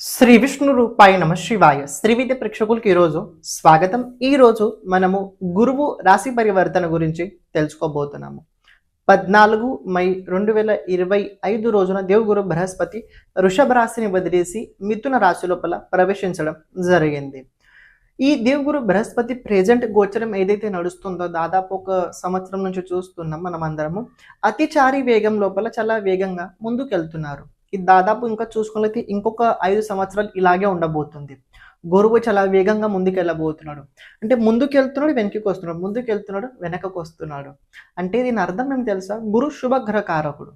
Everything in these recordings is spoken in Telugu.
శ్రీ విష్ణు రూపాయ నమ శివాయ. శ్రీ విద్య ప్రేక్షకులకి ఈరోజు స్వాగతం. ఈ రోజు మనము గురువు రాశి పరివర్తన గురించి తెలుసుకోబోతున్నాము. పద్నాలుగు మై రెండు వేల ఇరవై ఐదు రోజున దేవుగురు బృహస్పతి వృషభ రాశిని వదిలేసి మిథున రాశి లోపల ప్రవేశించడం జరిగింది. ఈ దేవుగురు బృహస్పతి ప్రెజెంట్ గోచరం ఏదైతే నడుస్తుందో దాదాపు ఒక సంవత్సరం నుంచి చూస్తున్నాం మనం అందరము అతిచారి వేగం లోపల చాలా వేగంగా ముందుకెళ్తున్నారు. ఇది దాదాపు ఇంకా చూసుకున్నట్లయితే ఇంకొక ఐదు సంవత్సరాలు ఇలాగే ఉండబోతుంది. గురువు చాలా వేగంగా ముందుకెళ్ళబోతున్నాడు. అంటే ముందుకెళ్తున్నాడు వెనక్కి వస్తున్నాడు. ముందుకు వెళ్తున్నాడు వెనకకు వస్తున్నాడు. అంటే దీని అర్థం ఏమి తెలుసా? గురు శుభగ్రహ కారకుడు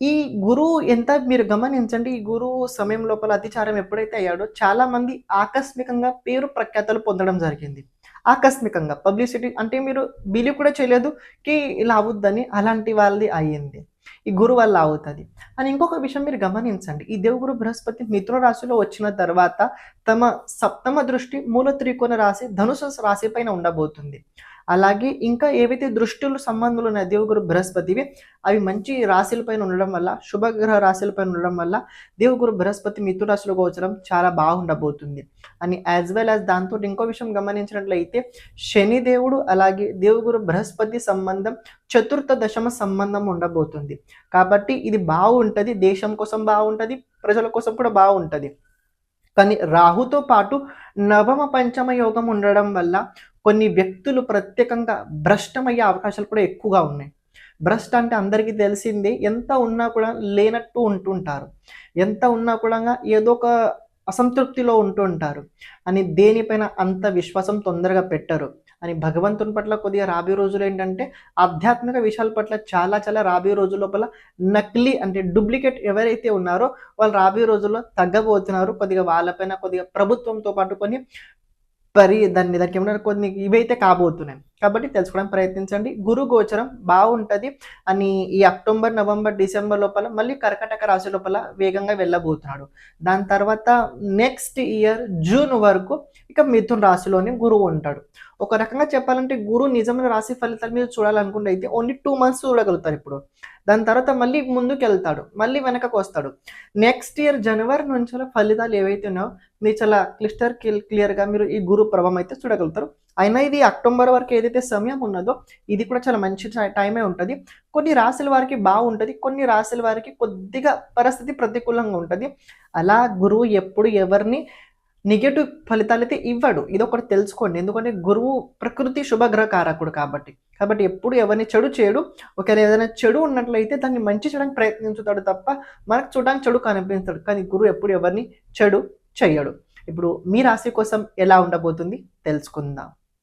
ఈ గురువు ఎంత మీరు గమనించండి ఈ గురువు సమయం లోపల అతిచారం ఎప్పుడైతే అయ్యాడో చాలా మంది ఆకస్మికంగా పేరు ప్రఖ్యాతలు పొందడం జరిగింది. ఆకస్మికంగా పబ్లిసిటీ అంటే మీరు బిలీవ్ కూడా చేయలేదు కి ఇలా అవుద్దని అలాంటి వాళ్ళది అయ్యింది. ఈ గురు వల్ల అవుతుంది. అని ఇంకొక విషయం మీరు గమనించండి. ఈ దేవుగురు బృహస్పతి మిథున రాశిలో వచ్చిన తర్వాత తమ సప్తమ దృష్టి మూల త్రికోణ రాశి ధనుసు రాశి పైన ఉండబోతుంది. అలాగే ఇంకా ఏవైతే దృష్టిలు సంబంధాలు ఉన్నాయి దేవుగురు బృహస్పతివి అవి మంచి రాశులపైన ఉండడం వల్ల శుభగ్రహ రాశులపైన ఉండడం వల్ల దేవుగురు బృహస్పతి మిథున రాశిలో గోచరం చాలా బాగుండబోతుంది. అని యాజ్ వెల్ యాజ్ దాంతో ఇంకో విషయం గమనించినట్లయితే శని దేవుడు అలాగే దేవుగురు బృహస్పతి సంబంధం చతుర్థ దశమ సంబంధం ఉండబోతుంది. కాబట్టి ఇది బాగుంటుంది దేశం కోసం బాగుంటుంది ప్రజల కోసం కూడా బాగుంటుంది. కానీ రాహుతో పాటు నవమ పంచమ యోగం ఉండడం వల్ల కొన్ని వ్యక్తులు ప్రత్యేకంగా భ్రష్టమయ్యే అవకాశాలు కూడా ఎక్కువగా ఉన్నాయి. భ్రష్ట అంటే అందరికీ తెలిసిందే ఎంత ఉన్నా కూడా లేనట్టు ఉంటుంటారు. ఎంత ఉన్నా కూడా ఏదో ఒక అసంతృప్తిలో ఉంటుంటారు. అని దేనిపైన అంత విశ్వాసం తొందరగా పెట్టరు. అని భగవంతుని పట్ల కొద్దిగా రాబోయే రోజులు ఏంటంటే ఆధ్యాత్మిక విషయాల పట్ల చాలా చాలా రాబోయే రోజుల లోపల నకిలీ అంటే డూప్లికేట్ ఎవరైతే ఉన్నారో వాళ్ళు రాబోయే రోజుల్లో తగ్గబోతున్నారు. కొద్దిగా వాళ్ళపైన కొద్దిగా ప్రభుత్వంతో పాటు కొన్ని పరి దాన్ని దానికి ఏమన్నా కొన్ని ఇవైతే కాబోతున్నాయి. కాబట్టి తెలుసుకోవడానికి ప్రయత్నించండి. గురు గోచరం బాగుంటుంది అని ఈ అక్టోబర్ నవంబర్ డిసెంబర్ లోపల మళ్ళీ కర్కటక రాశి లోపల వేగంగా వెళ్ళబోతున్నాడు. దాని తర్వాత నెక్స్ట్ ఇయర్ జూన్ వరకు ఇక మిథున్ రాశిలోనే గురువు ఉంటాడు. ఒక రకంగా చెప్పాలంటే గురు నిజమైన రాశి ఫలితాలు మీరు చూడాలనుకుంటే అయితే ఓన్లీ టూ మంత్స్ చూడగలుగుతారు ఇప్పుడు. దాని తర్వాత మళ్ళీ ముందుకు వెళ్తాడు మళ్ళీ వెనకకు వస్తాడు. నెక్స్ట్ ఇయర్ జనవరి నుంచి ఫలితాలు ఏవైతే ఉన్నాయో మీరు చాలా క్లిస్టర్ క్లియర్గా మీరు ఈ గురు ప్రభావం అయితే చూడగలుగుతారు. అయినా ఇది అక్టోబర్ వరకు ఏదైతే సమయం ఉన్నదో ఇది కూడా చాలా మంచి టైమే ఉంటుంది. కొన్ని రాశుల వారికి బాగుంటుంది కొన్ని రాశుల వారికి కొద్దిగా పరిస్థితి ప్రతికూలంగా ఉంటుంది. అలా గురువు ఎప్పుడు ఎవరిని నెగటివ్ ఫలితాలు అయితే ఇవ్వడు. ఇది ఒకటి తెలుసుకోండి. ఎందుకంటే గురువు ప్రకృతి శుభగ్రహ కారకుడు కాబట్టి. కాబట్టి ఎప్పుడు ఎవరిని చెడు చేయడు. ఒకవేళ ఏదైనా చెడు ఉన్నట్లయితే దాన్ని మంచి చేయడానికి ప్రయత్నించుతాడు తప్ప మనకు చూడడానికి చెడు కనిపిస్తాడు. కానీ గురువు ఎప్పుడు ఎవరిని చెడు చేయడు. ఇప్పుడు మీ రాశి కోసం ఎలా ఉండబోతుంది? తెలుసుకుందాం.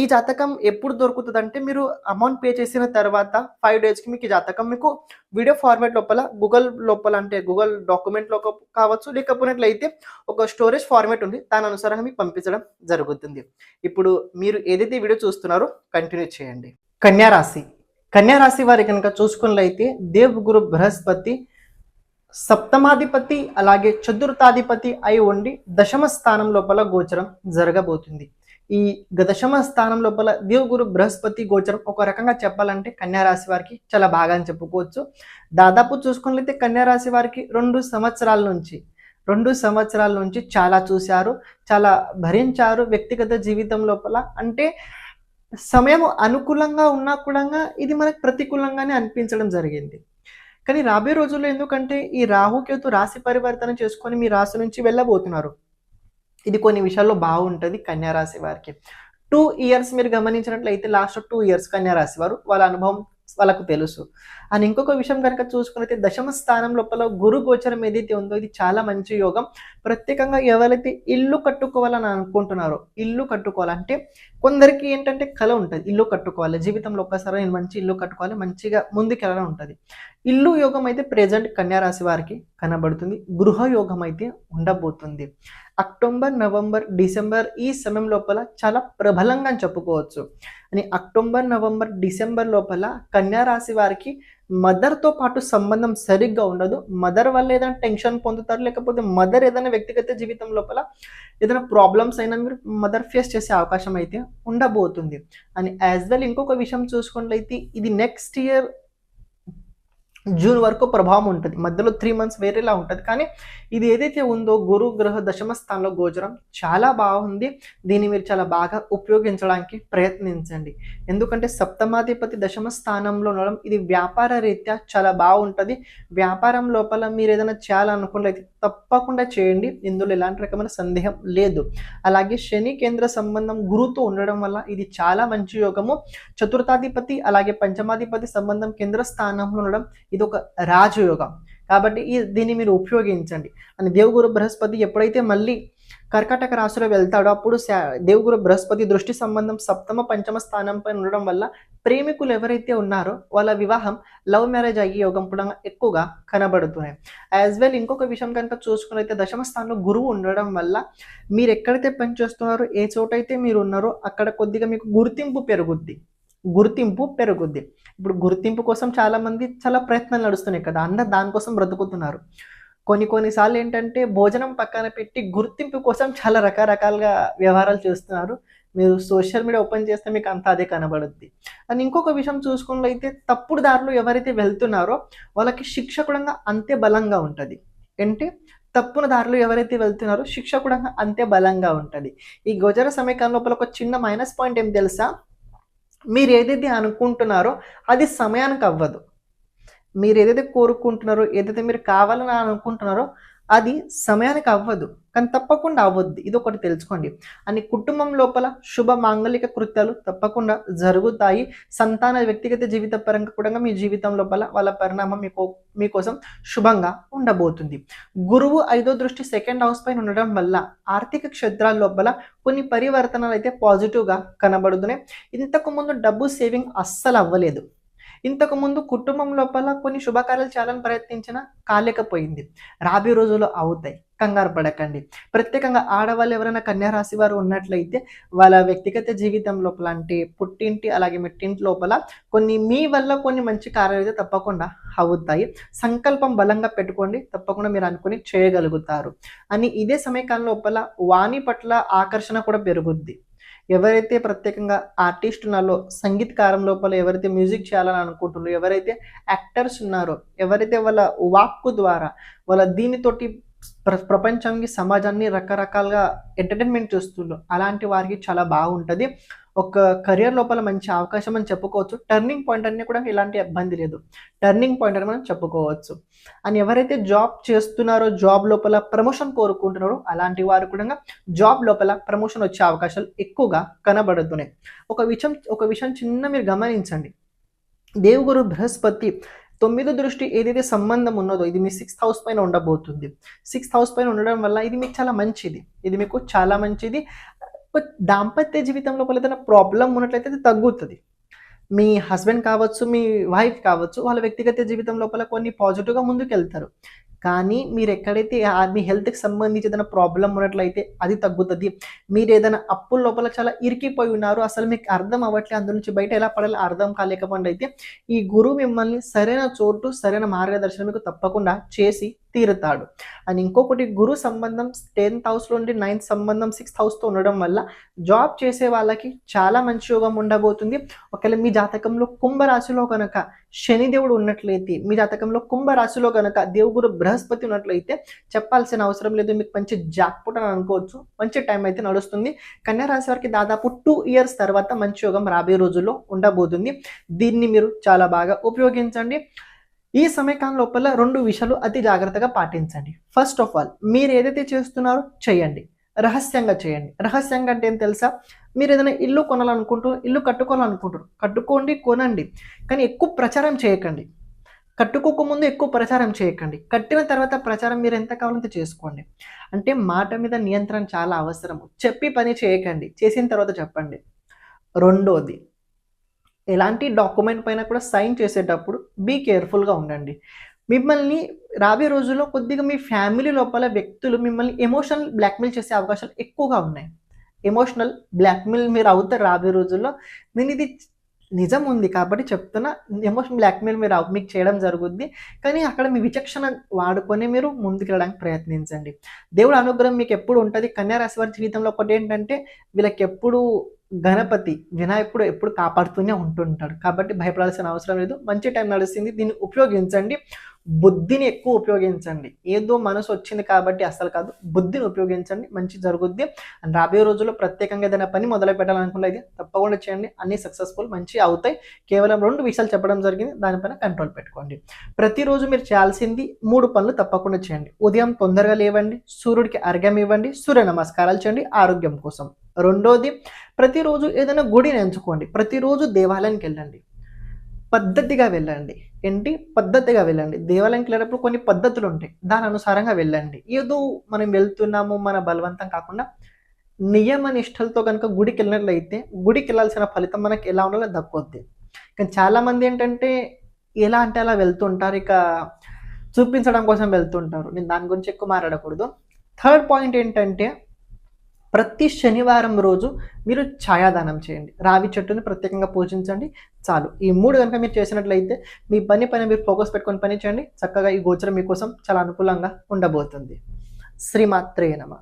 ఈ జాతకం ఎప్పుడు దొరుకుతుంది అంటే మీరు అమౌంట్ పే చేసిన తర్వాత ఫైవ్ డేస్కి మీకు ఈ జాతకం మీకు వీడియో ఫార్మాట్ లోపల గూగుల్ లోపల అంటే గూగుల్ డాక్యుమెంట్లో కావచ్చు లేకపోయినట్లయితే ఒక స్టోరేజ్ ఫార్మాట్ ఉంది. దాని అనుసారంగా మీకు పంపించడం జరుగుతుంది. ఇప్పుడు మీరు ఏదైతే వీడియో చూస్తున్నారో కంటిన్యూ చేయండి. కన్యా రాశి. కన్యా రాశి వారి కనుక చూసుకున్నట్లయితే దేవ్ గురు బృహస్పతి సప్తమాధిపతి అలాగే చతుర్థాధిపతి అయి ఉండి దశమ స్థానం లోపల గోచరం జరగబోతుంది. ఈ దశమ స్థానం లోపల దేవుగురు బృహస్పతి గోచరం ఒక రకంగా చెప్పాలంటే కన్యా రాశి వారికి చాలా బాగా అని చెప్పుకోవచ్చు. దాదాపు చూసుకున్నట్లయితే కన్యా రాశి వారికి రెండు సంవత్సరాల నుంచి రెండు సంవత్సరాల నుంచి చాలా చూశారు చాలా భరించారు వ్యక్తిగత జీవితం లోపల. అంటే సమయం అనుకూలంగా ఉన్నా కూడా ఇది మనకు ప్రతికూలంగానే అనిపించడం జరిగింది. కానీ రాబోయే రోజుల్లో ఎందుకంటే ఈ రాహుకేతు రాశి పరివర్తన చేసుకొని మీ రాశి నుంచి వెళ్ళబోతున్నారు. ఇది కొన్ని విషయాల్లో బాగుంటుంది కన్యారాశి వారికి. టూ ఇయర్స్ మీరు గమనించినట్లయితే లాస్ట్ టూ ఇయర్స్ కన్యారాశి వారు వాళ్ళ అనుభవం వాళ్ళకు తెలుసు. అని ఇంకొక విషయం కనుక చూసుకున్నైతే దశమ స్థానం లోపల గురు గోచరం ఏదైతే ఉందో ఇది చాలా మంచి యోగం. ప్రత్యేకంగా ఎవరైతే ఇల్లు కట్టుకోవాలని అనుకుంటున్నారో ఇల్లు కట్టుకోవాలంటే కొందరికి ఏంటంటే కళ ఉంటుంది ఇల్లు కట్టుకోవాలి. జీవితంలో ఒక్కసారి నేను మంచి ఇల్లు కట్టుకోవాలి మంచిగా ముందుకెళ్ళడం ఉంటుంది. ఇల్లు యోగం అయితే ప్రజెంట్ కన్యారాశి వారికి కనబడుతుంది గృహ యోగం అయితే ఉండబోతుంది. అక్టోబర్ నవంబర్ డిసెంబర్ ఈ సమయం లోపల చాలా ప్రబలంగా అని చెప్పుకోవచ్చు. అని అక్టోబర్ నవంబర్ డిసెంబర్ లోపల కన్యా రాశి వారికి మదర్తో పాటు సంబంధం సరిగ్గా ఉండదు. మదర్ వల్ల ఏదైనా టెన్షన్ పొందుతారు లేకపోతే మదర్ ఏదైనా వ్యక్తిగత జీవితం లోపల ఏదైనా ప్రాబ్లమ్స్ అయినా మీరు మదర్ ఫేస్ చేసే అవకాశం అయితే ఉండబోతుంది. అని యాజ్ వెల్ ఇంకొక విషయం చూసుకున్నట్లయితే ఇది నెక్స్ట్ ఇయర్ జూన్ వరకు ప్రభావం ఉంటుంది. మధ్యలో త్రీ మంత్స్ వేరేలా ఉంటుంది. కానీ ఇది ఏదైతే ఉందో గురు గ్రహ దశమ స్థానంలో గోచరం చాలా బాగుంది. దీన్ని మీరు చాలా బాగా ఉపయోగించడానికి ప్రయత్నించండి. ఎందుకంటే సప్తమాధిపతి దశమ స్థానంలో ఉండడం ఇది వ్యాపార రీత్యా చాలా బాగుంటుంది. వ్యాపారం లోపల మీరు ఏదైనా చేయాలనుకున్నట్లయితే తప్పకుండా చేయండి. ఇందులో ఎలాంటి రకమైన సందేహం లేదు. అలాగే శని కేంద్ర సంబంధం గురుతో ఉండడం వల్ల ఇది చాలా మంచి యోగము. చతుర్థాధిపతి అలాగే పంచమాధిపతి సంబంధం కేంద్ర స్థానంలో ఉండడం ఇది ఒక రాజయోగం. కాబట్టి ఈ దీన్ని మీరు ఉపయోగించండి. అని దేవుగురు బృహస్పతి ఎప్పుడైతే మళ్ళీ కర్కాటక రాశిలో వెళ్తాడో అప్పుడు శా- దేవుగురు బృహస్పతి దృష్టి సంబంధం సప్తమ పంచమ స్థానంపై ఉండడం వల్ల ప్రేమికులు ఎవరైతే ఉన్నారో వాళ్ళ వివాహం లవ్ మ్యారేజ్ అయ్యే యోగం కూడా ఎక్కువగా కనబడుతున్నాయి. యాజ్ వెల్ ఇంకొక విషయం కనుక చూసుకున్నైతే దశమ స్థానంలో గురువు ఉండడం వల్ల మీరు ఎక్కడైతే పనిచేస్తున్నారో ఏ చోటైతే మీరు ఉన్నారో అక్కడ కొద్దిగా మీకు గుర్తింపు పెరుగుద్ది. గుర్తింపు పెరుగుద్ది. ఇప్పుడు గుర్తింపు కోసం చాలామంది చాలా ప్రయత్నాలు నడుస్తున్నాయి కదా అందరు దానికోసం బ్రతుకుతున్నారు. కొన్ని కొన్నిసార్లు ఏంటంటే భోజనం పక్కన పెట్టి గుర్తింపు కోసం చాలా రకరకాలుగా వ్యవహారాలు చేస్తున్నారు. మీరు సోషల్ మీడియా ఓపెన్ చేస్తే మీకు అంతా అదే కనబడుద్ది. అండ్ ఇంకొక విషయం చూసుకున్నట్లయితే తప్పుడు దారిలో ఎవరైతే వెళ్తున్నారో వాళ్ళకి శిక్ష కూడా అంతే బలంగా ఉంటుంది. అంటే తప్పున దారిలో ఎవరైతే వెళ్తున్నారో శిక్ష కూడా అంతే బలంగా ఉంటుంది. ఈ గోచర సమీకరణ లోపల ఒక చిన్న మైనస్ పాయింట్ ఏం తెలుసా? మీరు ఏదైతే అనుకుంటున్నారో అది సమయానికి అవ్వదు. మీరు ఏదైతే కోరుకుంటున్నారో ఏదైతే మీరు కావాలని అనుకుంటున్నారో అది సమయానికి అవ్వదు. కానీ తప్పకుండా అవ్వద్దు. ఇది ఒకటి తెలుసుకోండి. అని కుటుంబం లోపల శుభ మాంగళిక కృత్యాలు తప్పకుండా జరుగుతాయి. సంతాన వ్యక్తిగత జీవిత పరంగా కూడా మీ జీవితం లోపల వాళ్ళ పరిణామం మీకు మీకోసం శుభంగా ఉండబోతుంది. గురువు ఐదో దృష్టి సెకండ్ హౌస్ పైన ఉండడం వల్ల ఆర్థిక క్షేత్రాల లోపల కొన్ని పరివర్తనలు అయితే పాజిటివ్గా కనబడుతున్నాయి. ఇంతకు ముందు డబ్బు సేవింగ్ అస్సలు అవ్వలేదు. ఇంతకు ముందు కుటుంబం లోపల కొన్ని శుభకార్యాలు చేయాలని ప్రయత్నించినా కాలేకపోయింది. రాబోయే రోజుల్లో అవుతాయి. కంగారు పడకండి. ప్రత్యేకంగా ఆడవాళ్ళు ఎవరైనా కన్యారాశి వారు ఉన్నట్లయితే వాళ్ళ వ్యక్తిగత జీవితం లోపల అంటే పుట్టింటి అలాగే మెట్టింటి లోపల కొన్ని మీ వల్ల కొన్ని మంచి కార్యాలు అయితే తప్పకుండా అవుతాయి. సంకల్పం బలంగా పెట్టుకోండి. తప్పకుండా మీరు అనుకుని చేయగలుగుతారు. అని ఇదే సమయకాలం లోపల వాణి పట్ల ఆకర్షణ కూడా పెరుగుద్ది. ఎవరైతే ప్రత్యేకంగా ఆర్టిస్ట్ ఉన్నారో సంగీతకారం లోపల ఎవరైతే మ్యూజిక్ చేయాలని అనుకుంటున్నారో ఎవరైతే యాక్టర్స్ ఉన్నారో ఎవరైతే వాళ్ళ వాక్కు ద్వారా వాళ్ళ దీనితోటి ప్రపంచానికి సమాజాన్ని రకరకాలుగా ఎంటర్టైన్మెంట్ చేస్తున్నారు అలాంటి వారికి చాలా బాగుంటుంది. ఒక కెరియర్ లోపల మంచి అవకాశం అని చెప్పుకోవచ్చు. టర్నింగ్ పాయింట్ అన్నీ కూడా ఇలాంటి ఇబ్బంది లేదు. టర్నింగ్ పాయింట్ అని మనం చెప్పుకోవచ్చు. అని ఎవరైతే జాబ్ చేస్తున్నారో జాబ్ లోపల ప్రమోషన్ కోరుకుంటున్నారో అలాంటి వారు కూడా జాబ్ లోపల ప్రమోషన్ వచ్చే అవకాశాలు ఎక్కువగా కనబడుతున్నాయి. ఒక విషయం ఒక విషయం చిన్న మీరు గమనించండి. దేవుగురు బృహస్పతి తొమ్మిదో దృష్టి ఏదైతే సంబంధం ఉన్నదో ఇది మీ సిక్స్త్ హౌస్ పైన ఉండబోతుంది. సిక్స్త్ హౌస్ పైన ఉండడం వల్ల ఇది మీకు చాలా మంచిది. ఇది మీకు చాలా మంచిది. దాంపత్య జీవితం లోపల ఏదైనా ప్రాబ్లం ఉన్నట్లయితే అది తగ్గుతుంది. మీ హస్బెండ్ కావచ్చు మీ వైఫ్ కావచ్చు వాళ్ళ వ్యక్తిగత జీవితం లోపల కొన్ని పాజిటివ్గా ముందుకు వెళ్తారు కానీ మీరు ఎక్కడైతే మీ హెల్త్కి సంబంధించి ఏదైనా ప్రాబ్లం ఉన్నట్లయితే అది తగ్గుతుంది. మీరు ఏదైనా అప్పుల లోపల చాలా ఇరికిపోయి ఉన్నారు. అసలు మీకు అర్థం అవ్వట్లే అందులో నుంచి బయట ఎలా పడాలో అర్థం కాలేకపోండి అయితే ఈ గురువు మిమ్మల్ని సరైన చోటు సరైన మార్గదర్శనం మీకు తప్పకుండా చేసి తీరుతాడు. అండ్ ఇంకొకటి గురు సంబంధం టెన్త్ హౌస్లో ఉండి నైన్త్ సంబంధం సిక్స్త్ హౌస్తో ఉండడం వల్ల జాబ్ చేసే వాళ్ళకి చాలా మంచి యోగం ఉండబోతుంది. ఒకవేళ మీ జాతకంలో కుంభరాశిలో కనుక శనిదేవుడు ఉన్నట్లయితే మీ జాతకంలో కుంభరాశిలో కనుక దేవుగురు బృహస్పతి ఉన్నట్లయితే చెప్పాల్సిన అవసరం లేదు. మీకు మంచి జాక్పుట్ అని అనుకోవచ్చు. మంచి టైం అయితే నడుస్తుంది. కన్యా రాశి వారికి దాదాపు టూ ఇయర్స్ తర్వాత మంచి యోగం రాబోయే రోజుల్లో ఉండబోతుంది. దీన్ని మీరు చాలా బాగా ఉపయోగించండి. ఈ సమయకాలం లోపల రెండు విషయాలు అతి జాగ్రత్తగా పాటించండి. ఫస్ట్ ఆఫ్ ఆల్ మీరు ఏదైతే చేస్తున్నారో చేయండి. రహస్యంగా చేయండి. రహస్యంగా అంటే ఏం తెలుసా? మీరు ఏదైనా ఇల్లు కొనాలనుకుంటూ ఇల్లు కట్టుకోవాలనుకుంటారు కట్టుకోండి కొనండి. కానీ ఎక్కువ ప్రచారం చేయకండి. కట్టుకోకముందు ఎక్కువ ప్రచారం చేయకండి. కట్టిన తర్వాత ప్రచారం మీరు ఎంత కావాలంటే చేసుకోండి. అంటే మాట మీద నియంత్రణ చాలా అవసరం. చెప్పి పని చేయకండి. చేసిన తర్వాత చెప్పండి. రెండోది ఎలాంటి డాక్యుమెంట్ పైన కూడా సైన్ చేసేటప్పుడు బీ కేర్ఫుల్గా ఉండండి. మిమ్మల్ని రాబోయే రోజుల్లో కొద్దిగా మీ ఫ్యామిలీ లోపల వ్యక్తులు మిమ్మల్ని ఎమోషనల్ బ్లాక్మెయిల్ చేసే అవకాశాలు ఎక్కువగా ఉన్నాయి. ఎమోషనల్ బ్లాక్మెయిల్ మీరు అవుతారు రాబోయే రోజుల్లో. నేను ఇది నిజం ఉంది కాబట్టి చెప్తున్నా. ఎమోషనల్ బ్లాక్మెయిల్ మీరు మీకు చేయడం జరుగుద్ది. కానీ అక్కడ మీ విచక్షణ వాడుకొని మీరు ముందుకెళ్ళడానికి ప్రయత్నించండి. దేవుడు అనుగ్రహం మీకు ఎప్పుడు ఉంటుంది? కన్యా రాశి వారి జీవితంలో ఒకటి ఏంటంటే వీళ్ళకి ఎప్పుడు గణపతి వినాయకుడు ఎప్పుడు కాపాడుతూనే ఉంటుంటాడు. కాబట్టి భయపడాల్సిన అవసరం లేదు. మంచి టైం నడుస్తుంది దీన్ని ఉపయోగించండి. బుద్ధిని ఎక్కువ ఉపయోగించండి. ఏదో మనసు వచ్చింది కాబట్టి అసలు కాదు. బుద్ధిని ఉపయోగించండి. మంచి జరుగుద్ది. అండ్ రాబోయే రోజుల్లో ప్రత్యేకంగా ఏదైనా పని మొదలు పెట్టాలనుకున్నది తప్పకుండా చేయండి. అన్ని సక్సెస్ఫుల్ మంచి అవుతాయి. కేవలం రెండు విషయాలు చెప్పడం జరిగింది. దానిపైన కంట్రోల్ పెట్టుకోండి. ప్రతిరోజు మీరు చేయాల్సింది మూడు పనులు తప్పకుండా చేయండి. ఉదయం తొందరగా లేవండి. సూర్యుడికి అర్ఘ్యం ఇవ్వండి. సూర్య నమస్కారాలు చేయండి. ఆరోగ్యం కోసం. రెండోది ప్రతిరోజు ఏదైనా గుడిని ఎంచుకోండి. ప్రతిరోజు దేవాలయానికి వెళ్ళండి. పద్ధతిగా వెళ్ళండి. ఏంటి? పద్ధతిగా వెళ్ళండి. దేవాలయంకి వెళ్ళినప్పుడు కొన్ని పద్ధతులు ఉంటాయి. దాని అనుసారంగా వెళ్ళండి. ఏదో మనం వెళ్తున్నాము మన బలవంతం కాకుండా నియమ నిష్టలతో కనుక గుడికి వెళ్ళినట్లయితే గుడికి వెళ్ళాల్సిన ఫలితం మనకి ఎలా ఉండాలో దక్కుద్ది కానీ చాలామంది ఏంటంటే ఎలా అంటే అలా వెళ్తుంటారు. ఇక చూపించడం కోసం వెళ్తుంటారు. నేను దాని గురించి ఎక్కువ మాట్లాడకూడదు. థర్డ్ పాయింట్ ఏంటంటే ప్రతి శనివారం రోజు మీరు ఛాయాదానం చేయండి. రావి చెట్టుని ప్రత్యేకంగా పూజించండి. చాలు. ఈ మూడు కనుక మీరు చేసినట్లయితే మీ పని పైన మీరు ఫోకస్ పెట్టుకొని పని చేయండి. చక్కగా ఈ గోచరం మీకోసం చాలా అనుకూలంగా ఉండబోతుంది. శ్రీమాత్రే నమ.